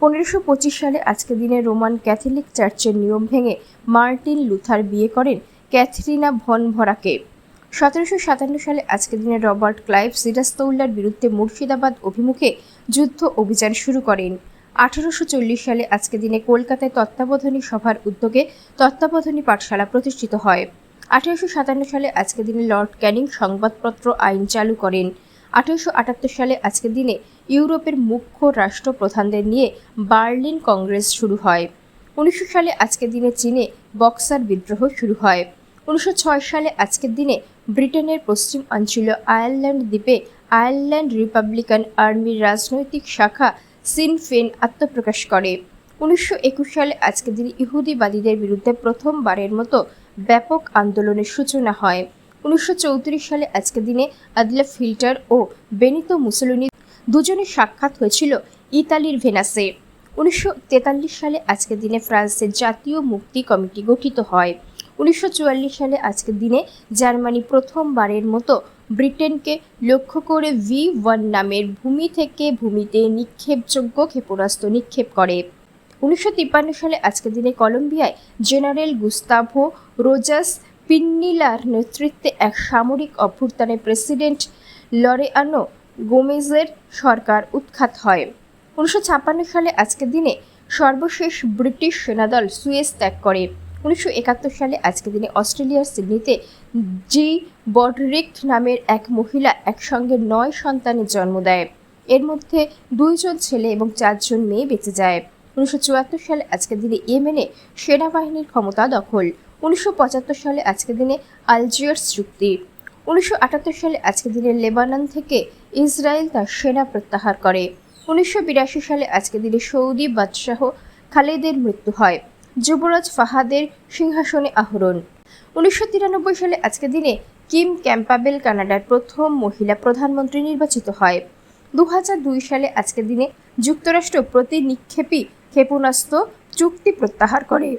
পনেরোশো পঁচিশ সালে আজকের দিনে রোমান ক্যাথলিক চার্চের নিয়ম ভেঙে মার্টিন লুথার বিয়ে করেন ক্যাথরিনা ভন ভরাকে। সতেরোশো সাতান্ন সালে আজকের দিনে রবার্ট ক্লাইভ সিরাজদৌল্লার বিরুদ্ধে মুর্শিদাবাদ অভিমুখে যুদ্ধ অভিযান শুরু করেন। আঠারোশো চল্লিশ সালে আজকের দিনে কলকাতায় তত্ত্বাবধানী সভার উদ্যোগে তত্ত্বাবধানী পাঠশালা প্রতিষ্ঠিত হয়। আঠারোশো সাতান্ন সালে আজকের দিনে লর্ড ক্যানিং সংবাদপত্র আইন চালু করেন। আঠারোশো আটাত্তর সালে আজকের দিনে ইউরোপের মুখ্য রাষ্ট্রপ্রধানদের নিয়ে বার্লিন কংগ্রেস শুরু হয়। উনিশশো সালে আজকের দিনে চীনে বক্সার বিদ্রোহ শুরু হয়। উনিশশো ছয় সালে আজকের দিনে ব্রিটেনের পশ্চিম অঞ্চলীয় আয়ারল্যান্ড দ্বীপে আয়ারল্যান্ড রিপাবলিকান আর্মির রাজনৈতিক শাখা সিনফেন আত্মপ্রকাশ করে। উনিশশো একুশ সালে আজকের দিনে ইহুদিবাদীদের বিরুদ্ধে প্রথমবারের মতো ব্যাপক আন্দোলনের সূচনা হয়। উনিশশো চৌত্রিশ সালে আজকের দিনে আদলা ফিল্টার ও বেনিতো মুসোলিনি দুজনের সাক্ষাৎ হয়েছিল ইতালির ভেনাসে। উনিশশো তেতাল্লিশ সালে আজকের দিনে ফ্রান্সের জাতীয় মুক্তি কমিটি গঠিত হয়। উনিশশো চুয়াল্লিশ সালে আজকের দিনে জার্মানি প্রথমবারের মতো ব্রিটেনকে লক্ষ্য করে ভি ওয়ান নামের ভূমি থেকে ভূমিতে নিক্ষেপযোগ্য ক্ষেপণাস্ত্র নিক্ষেপ করে। উনিশশো তিপ্পান্ন সালে আজকের দিনে কলম্বিয়ায় জেনারেল গুস্তাভো রোজাস পিন্নিলার নেতৃত্বে এক সামরিক অভ্যুত্থানে প্রেসিডেন্ট লরেয়ানো গোমেজের সরকার উৎখাত হয়। উনিশশো ছাপ্পান্ন সালে আজকের দিনে সর্বশেষ ব্রিটিশ সেনাদল সুয়েজ ত্যাগ করে। উনিশশো একাত্তর সালে আজকের দিনে অস্ট্রেলিয়ার সিডনিতে জি বডরিক নামের এক মহিলা একসঙ্গে নয় সন্তানের জন্ম দেয়। এর মধ্যে দুইজন ছেলে এবং চারজন মেয়ে বেঁচে যায়। উনিশশো চুয়াত্তর সালে আজকের দিনে ইয়েমেনে সেনাবাহিনীর ক্ষমতা দখল। উনিশশো পঁচাত্তর সালে আজকের দিনে আলজিয়ার্স চুক্তি। উনিশশো আটাত্তর সালে আজকের দিনে লেবানন থেকে ইসরায়েল তার সেনা প্রত্যাহার করে। উনিশশো বিরাশি সালে আজকের দিনে সৌদি বাদশাহ খালেদের মৃত্যু হয়। যুবরাজ ফাহাদের সিংহাসনে আহরণ। উনিশশো তিরানব্বই সালে আজকের দিনে কিম ক্যাম্পাবেল কানাডার প্রথম মহিলা প্রধানমন্ত্রী নির্বাচিত হয়। দু সালে আজকের দিনে যুক্তরাষ্ট্র প্রতি নিক্ষেপী ক্ষেপণাস্ত্র চুক্তি প্রত্যাহার করে।